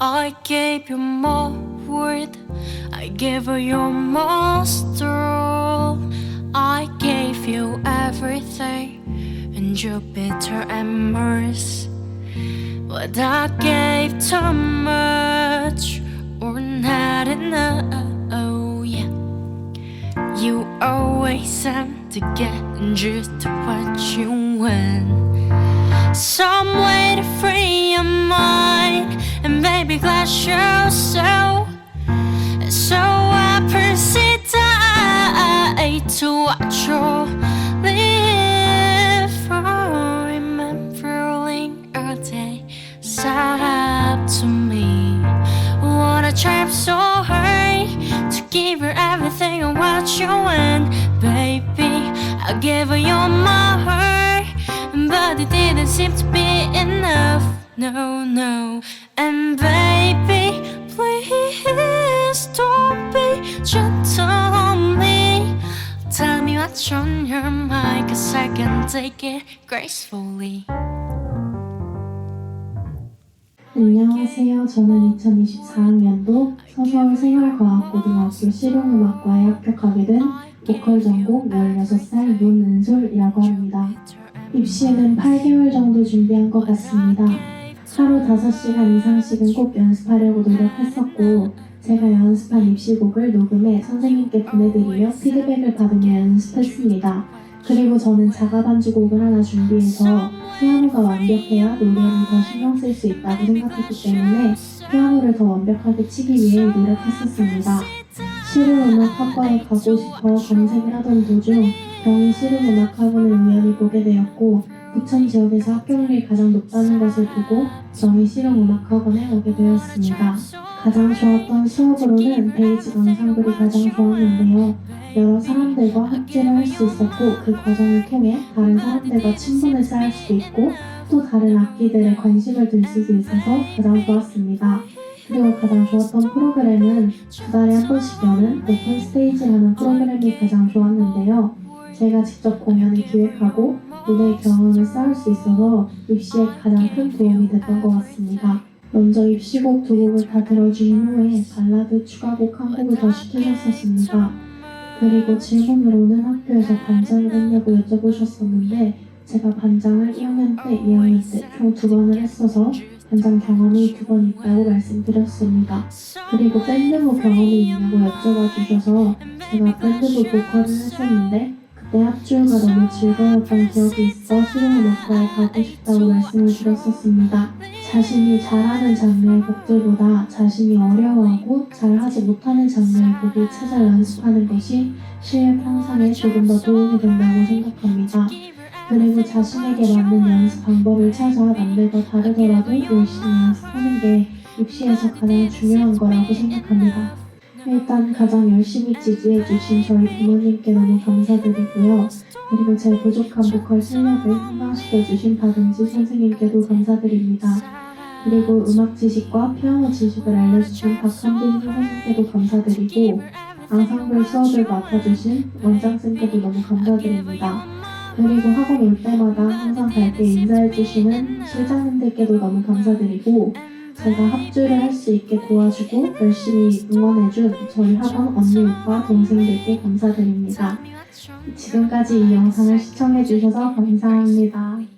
I gave you my word. I gave you most all. I gave you everything, and Jupiter and Mars. But I gave too much, or not enough. Oh, yeah. You always seem to get just what you want. Some baby glass your soul. So I proceed to watch you live for remembering a day side up to me. Wanna try so hard to give her everything and what you want, baby. I gave her you my heart, but it didn't seem to be enough. No, no, and baby, please don't be gentle on me. Tell me what's on your mind, cause I can take it gracefully. 안녕하세요. 저는 2024학년도 서서울 생활과학고등학교 실용음악과에 합격하게 된 보컬 전공 16살 윤은솔이라고 합니다. 입시에는 8개월 정도 준비한 것 같습니다. 하루 5시간 이상씩은 꼭 연습하려고 노력했었고 제가 연습한 입시곡을 녹음해 선생님께 보내드리며 피드백을 받으며 연습했습니다. 그리고 저는 자가 반주곡을 하나 준비해서 피아노가 완벽해야 노래는 더 신경 쓸 수 있다고 생각했기 때문에 피아노를 더 완벽하게 치기 위해 노력했었습니다. 실용음악학과에 가고 싶어 검색을 하던 도중 경희 실용음악학원을 우연히 보게 되었고 부천 지역에서 합격률이 가장 높다는 것을 보고 경희 실용음악학원에 오게 되었습니다. 가장 좋았던 수업으로는 베이직 앙상블이 가장 좋았는데요. 여러 사람들과 합주를 할수 있었고 그 과정을 통해 다른 사람들과 친분을 쌓을 수도 있고 또 다른 악기들에 관심을 들 수도 있어서 가장 좋았습니다. 그리고 가장 좋았던 프로그램은 두 달에 한 번씩 여는 오픈 스테이지라는 프로그램이 가장 좋았는데요. 제가 직접 공연을 기획하고 무대 경험을 쌓을 수 있어서 입시에 가장 큰 도움이 됐던 것 같습니다. 먼저 입시곡 두 곡을 다 들어준 후에 발라드 추가곡 한 곡을 더 시키셨었습니다. 그리고 질문으로는 학교에서 반장을 했냐고 여쭤보셨었는데 제가 반장을 1학년 때, 2학년 때 총 두 번을 했어서 반장 경험이 두 번 있다고 말씀드렸습니다. 그리고 밴드부 경험이 있냐고 여쭤봐 주셔서 제가 밴드부 보컬을 했었는데 그때 합주가 너무 즐거웠던 기억이 있어 실용음악과에 가고 싶다고 말씀을 드렸었습니다. 자신이 잘하는 장르의 곡들보다 자신이 어려워하고 잘하지 못하는 장르의 곡을 찾아 연습하는 것이 실력 향상에 조금 더 도움이 된다고 생각합니다. 그리고 자신에게 맞는 연습 방법을 찾아 남들과 다르더라도 열심히 연습하는 게 입시에서 가장 중요한 거라고 생각합니다. 일단 가장 열심히 지지해주신 저희 부모님께 너무 감사드리고요. 그리고 제 부족한 보컬 실력을 향상시켜주신 박은지 선생님께도 감사드립니다. 그리고 음악 지식과 피아노 지식을 알려주신 박한빈 선생님께도 감사드리고 앙상블 수업을 맡아주신 원장쌤께도 너무 감사드립니다. 그리고 학원 올 때마다 항상 밝게 인사해주시는 실장님들께도 너무 감사드리고 제가 합주를 할 수 있게 도와주고 열심히 응원해준 저희 학원 언니 오빠 동생들께 감사드립니다. 지금까지 이 영상을 시청해주셔서 감사합니다.